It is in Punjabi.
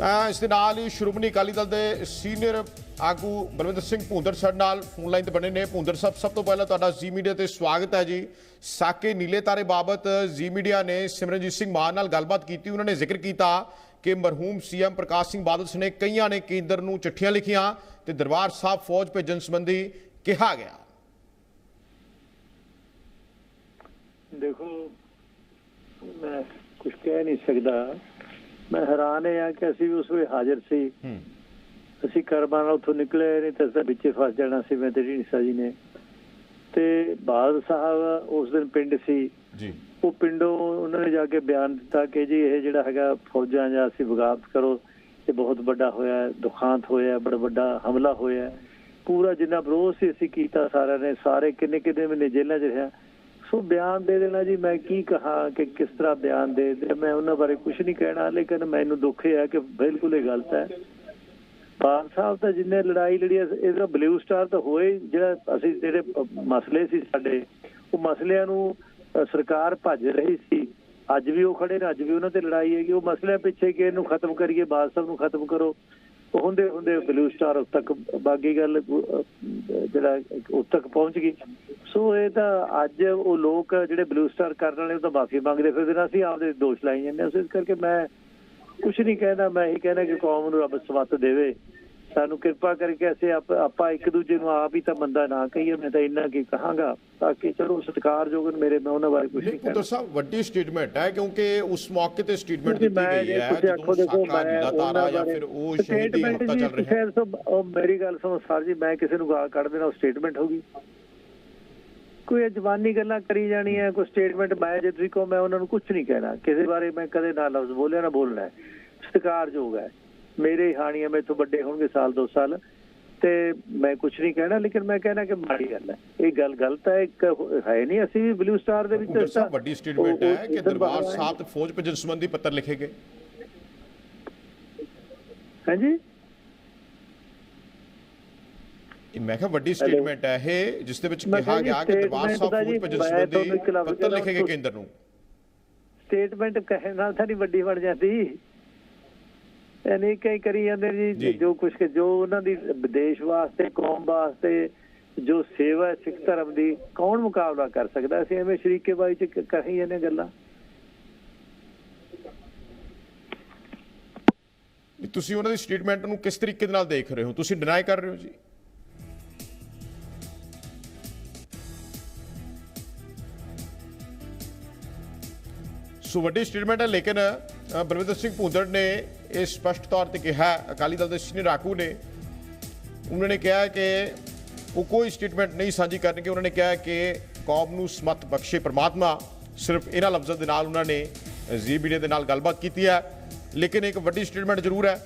ਤਾਂ ਇਸ ਦੇ ਨਾਲ ਹੀ ਸ਼੍ਰੋਮਣੀ ਅਕਾਲੀ ਦਲ ਦੇ ਸੀਨੀਅਰ ਆਗੂ ਬਲਵਿੰਦਰ ਸਿੰਘ ਭੁੰਦਰ ਸਾਡੇ ਨਾਲ ਫੋਨ ਲਾਈਨ ਤੇ ਬਣੇ ਨੇ। ਭੁੰਦਰ ਸਾਹਿਬ, ਸਭ ਤੋਂ ਪਹਿਲਾਂ ਤੁਹਾਡਾ ਜ਼ੀ ਮੀਡੀਆ ਤੇ ਸਵਾਗਤ ਹੈ ਜੀ। ਸਾਕੇ ਨੀਲੇ ਤਾਰੇ ਬਾਬਤ ਜ਼ੀ ਮੀਡੀਆ ਨੇ ਸਿਮਰਨਜੀਤ ਸਿੰਘ ਮਾਨ ਨਾਲ ਗੱਲਬਾਤ ਕੀਤੀ। ਉਹਨਾਂ ਨੇ ਜ਼ਿਕਰ ਕੀਤਾ ਕਿ ਮਰਹੂਮ ਸੀਐਮ ਪ੍ਰਕਾਸ਼ ਸਿੰਘ ਬਾਦਲ ਨੇ ਕਈਆਂ ਨੇ ਕੇਂਦਰ ਨੂੰ ਚਿੱਠੀਆਂ ਲਿਖੀਆਂ ਤੇ ਦਰਬਾਰ ਸਾਹਿਬ ਫੌਜ ਭੇਜਣ ਸੰਬੰਧੀ ਕਿਹਾ ਗਿਆ। ਦੇਖੋ, ਮੈਂ ਕੁਝ ਕਹਿ ਨਹੀਂ ਸਕਦਾ। ਮੈਂ ਹੈਰਾਨ ਹਾਂ ਕਿ ਅਸੀਂ ਵੀ ਉਸ ਵੇਲੇ ਹਾਜ਼ਰ ਸੀ। ਹੂੰ। ਅਸੀਂ ਕਰਮਾਂ ਨਾਲ ਉੱਥੋਂ ਨਿਕਲੇ ਨਹੀਂ ਤਾਂ ਅਸੀਂ ਵਿੱਚੇ ਫਸ ਜਾਣਾ ਸੀ ਮੈਂ ਤੇ ਢੀਂਡਸਾ ਜੀ ਨੇ। ਤੇ ਬਾਦ ਸਾਹਿਬ ਉਸ ਦਿਨ ਪਿੰਡ ਸੀ। ਜੀ। ਉਹ ਪਿੰਡੋਂ ਉਹਨਾਂ ਨੇ ਜਾ ਕੇ ਬਿਆਨ ਦਿੱਤਾ ਕਿ ਜੀ ਇਹ ਜਿਹੜਾ ਹੈਗਾ ਫੌਜਾਂ ਜਾਂ ਅਸੀਂ ਬਗਾਵਤ ਕਰੋ ਇਹ ਬਹੁਤ ਵੱਡਾ ਹੋਇਆ ਦੁਖਾਂਤ ਹੋਇਆ ਬੜਾ ਵੱਡਾ ਹਮਲਾ ਹੋਇਆ। ਪੂਰਾ ਜਿੰਨਾ ਵਿਰੋਧ ਸੀ ਅਸੀਂ ਕੀਤਾ ਸਾਰਿਆਂ ਨੇ ਸਾਰੇ ਕਿੰਨੇ ਕਿੰਨੇ ਮਹੀਨੇ ਜੇਲ੍ਹਾਂ 'ਚ ਰਿਹਾ ਸੋ ਬਿਆਨ ਦੇ ਦੇਣਾ ਜੀ ਮੈਂ ਕੀ ਕਹਾ ਕਿ ਕਿਸ ਤਰ੍ਹਾਂ ਬਿਆਨ ਦੇ ਦੇ ਮੈਂ ਉਹਨਾਂ ਬਾਰੇ ਕੁਝ ਨਹੀਂ ਕਹਿਣਾ ਲੇਕਿਨ ਮੈਨੂੰ ਦੁੱਖ ਹੈ ਕਿ ਬਿਲਕੁਲ ਇਹ ਗਲਤ ਹੈ। ਬਾਲ ਸਾਹਿਬ ਤਾਂ ਜਿੰਨੇ ਲੜਾਈ ਲੜੀ ਹੈ, ਇਹਦਾ ਬਲੂ ਸਟਾਰ ਤਾਂ ਹੋਏ ਜਿਹੜਾ ਅਸੀਂ ਜਿਹੜੇ ਮਸਲੇ ਸੀ ਸਾਡੇ ਉਹ ਮਸਲਿਆਂ ਨੂੰ ਸਰਕਾਰ ਭੱਜ ਰਹੀ ਸੀ। ਅੱਜ ਵੀ ਉਹ ਖੜੇ ਨੇ ਅੱਜ ਵੀ ਉਹਨਾਂ ਤੇ ਲੜਾਈ ਹੈਗੀ ਉਹ ਮਸਲਿਆਂ ਪਿੱਛੇ ਕਿ ਇਹਨੂੰ ਖਤਮ ਕਰੀਏ ਬਾਲ ਨੂੰ ਖਤਮ ਕਰੋ। ਹੁੰਦੇ ਹੁੰਦੇ ਬਲੂ ਸਟਾਰ ਉਸ ਤੱਕ ਬਾਗੀ ਗੱਲ ਜਿਹੜਾ ਉਸ ਤੱਕ ਪਹੁੰਚ ਗਈ। ਸੋ ਇਹ ਤਾਂ ਅੱਜ ਉਹ ਲੋਕ ਜਿਹੜੇ ਬਲੂ ਸਟਾਰ ਕਰਨ ਵਾਲੇ ਉਹ ਤਾਂ ਮਾਫੀ ਮੰਗਦੇ ਫਿਰਦੇ ਨੇ, ਅਸੀਂ ਆਪਦੇ ਦੋਸ਼ ਲਾਈ ਜਾਂਦੇ ਹਾਂ। ਸੋ ਇਸ ਕਰਕੇ ਮੈਂ ਕੁਛ ਨਹੀਂ ਕਹਿੰਦਾ ਮੈਂ ਇਹੀ ਕਹਿੰਦਾ ਕਿ ਕੌਮ ਨੂੰ ਰੱਬ ਸਵੱਤ ਦੇਵੇ। ਸਾਨੂੰ ਕਿਰਪਾ ਕਰਕੇ ਅਸੀਂ ਆਪ- ਇੱਕ ਦੂਜੇ ਨੂੰ ਆਪ ਹੀ ਤਾਂ ਬੰਦਾ ਨਾ ਕਹੀਏ ਮੈਂ ਤਾਂ ਇੰਨਾ ਕੀ ਕਹਾਂਗਾ। ਤਾਂ ਕਿ ਚਲੋ ਸਤਿਕਾਰਯੋਗ ਮੇਰੇ ਮੈਂ ਉਹਨਾਂ ਬਾਰੇ ਕੁਝ ਨਹੀਂ ਨਹੀਂ ਪੁੱਤਰ ਸਾਹਿਬ ਵੱਡੀ ਸਟੇਟਮੈਂਟ ਹੈ ਕਿਉਂਕਿ ਉਸ ਮੌਕੇ ਤੇ ਸਟੇਟਮੈਂਟ ਦਿੱਤੀ ਗਈ ਹੈ ਤੁਸੀਂ ਆਖੋ ਦੇਖੋ ਮੈਂ ਤਾਰਾ ਜਾਂ ਫਿਰ ਉਹ ਸ਼ਹੀਦੀ ਹਫਤਾ ਚੱਲ ਰਿਹਾ ਹੈ। ਉਹ ਮੇਰੀ ਗੱਲ ਸੁਣੋ ਸਰ ਜੀ ਮੈਂ ਕਿਸੇ ਨੂੰ ਗਾਲ ਕੱਢ ਦੇਣਾ ਉਹ ਸਟੇਟਮੈਂਟ ਹੋਗੀ ਕੋਈ ਜਵਾਨੀ ਗੱਲਾਂ ਕਰੀ ਜਾਣੀਆਂ ਕੋਈ ਸਟੇਟਮੈਂਟ ਮੈਂ ਜੇ ਤੁਸੀਂ ਕਹੋ ਮੈਂ ਉਹਨਾਂ ਨੂੰ ਕੁਝ ਨਹੀਂ ਕਹਿਣਾ। ਕਿਸੇ ਬਾਰੇ ਮੈਂ ਕਦੇ ਨਾ ਲਫ਼ਜ਼ ਬੋਲਿਆ ਨਾ ਬੋਲਣਾ ਹੈ। ਸਤਿਕਾਰਯੋਗ ਹੈ। ਮੇਰੇ ਹਾਣੀਆਂ ਮੈਥੋਂ ਵੱਡੇ ਹੋਣਗੇ ਸਾਲ ਦੋ ਸਾਲ। ਤੇ ਮੈਂ ਕੁਝ ਨਹੀਂ ਕਹਿਣਾ ਲੇਕਿਨ ਮੈਂ ਕਹਿਣਾ ਕਿ ਮਾੜੀ ਗੱਲ ਹੈ। ਇਹ ਗੱਲ ਗਲਤ ਹੈ ਇੱਕ ਹੈ ਨਹੀਂ ਅਸੀਂ ਵੀ ਬਲੂ ਸਟਾਰ ਦੇ ਵਿੱਚ ਸਾਹਿਬ ਵੱਡੀ ਸਟੇਟਮੈਂਟ ਹੈ ਕਿ ਦਰਬਾਰ। ਸਾਹਿਬ ਤੇ ਫੌਜ ਭੇਜਣ ਸੰਬੰਧੀ ਪੱਤਰ ਲਿਖੇ ਗਏ। ਹਾਂਜੀ? ਇਹ ਮੈਂ ਕਿਹਾ ਵੱਡੀ ਸਟੇਟਮੈਂਟ ਹੈ ਇਹ ਜਿਸ ਦੇ ਵਿੱਚ ਕਿਹਾ ਗਿਆ ਕਿ ਦਰਬਾਰ ਸਾਹਿਬ ਫੌਜ ਭੇਜਣ ਸੰਬੰਧੀ ਪੱਤਰ ਲਿਖੇ ਗਏ ਕੇਂਦਰ ਨੂੰ। ਸਟੇਟਮੈਂਟ ਕਹਿਣ ਨਾਲ ਤਾਂ ਨਹੀਂ ਵੱਡੀ ਬਣ ਜਾਂਦੀ। ਐਨੇ ਕਈ ਕਰੀ ਜਾਂਦੇ ਜੀ। ਜੀ। ਕੁਝ ਕਿ ਜੋ ਉਹਨਾਂ ਦੀ ਦੇਸ਼ ਵਾਸਤੇ ਕੌਮ ਵਾਸਤੇ ਜੋ ਸੇਵਾ ਸਿੱਖ ਧਰਮ ਦੀ ਕੌਣ ਮੁਕਾਬਲਾ ਕਰ ਸਕਦਾ? ਅਸੀਂ ਐਵੇਂ ਸ਼ਰੀਕੇ ਬਾਈ ਚ ਕਹੀ ਜਾਂਦੇ ਗੱਲਾਂ। ਵੀ ਤੁਸੀਂ ਉਹਨਾਂ ਦੀ ਸਟੇਟਮੈਂਟ ਨੂੰ ਕਿਸ ਤਰੀਕੇ ਦੇ ਨਾਲ ਦੇਖ ਰਹੇ ਹੋ? ਤੁਸੀਂ ਡਿਨਾਈ ਕਰ ਰਹੇ ਹੋ ਜੀ? ਸੋ ਵੱਡੀ ਸਟੇਟਮੈਂਟ ਹੈ ਲੇਕਿਨ ਬਲਵਿੰਦਰ ਸਿੰਘ ਭੁੰਦੜ ਨੇ ਇਹ ਸਪਸ਼ਟ ਤੌਰ ਤੇ ਕਿਹਾ, ਅਕਾਲੀ ਦਲ ਦੇ ਸੀਨੀਅਰ ਆਗੂ ਨੇ, ਉਹਨਾਂ ਨੇ ਕਿਹਾ ਕਿ ਉਹ ਕੋਈ ਸਟੇਟਮੈਂਟ ਨਹੀਂ ਸਾਂਝੀ ਕਰਨਗੇ। ਉਹਨਾਂ ਨੇ ਕਿਹਾ ਕਿ ਕੌਮ ਨੂੰ ਸਮਤ ਬਖਸ਼ੇ ਪ੍ਰਮਾਤਮਾ, ਸਿਰਫ ਇਹਨਾਂ ਲਫ਼ਜ਼ਾਂ ਦੇ ਨਾਲ ਉਹਨਾਂ ਨੇ ਜ਼ੀ ਮੀਡੀਆ ਦੇ ਨਾਲ ਗੱਲਬਾਤ ਕੀਤੀ ਹੈ। ਲੇਕਿਨ ਇੱਕ ਵੱਡੀ ਸਟੇਟਮੈਂਟ ਜ਼ਰੂਰ ਹੈ।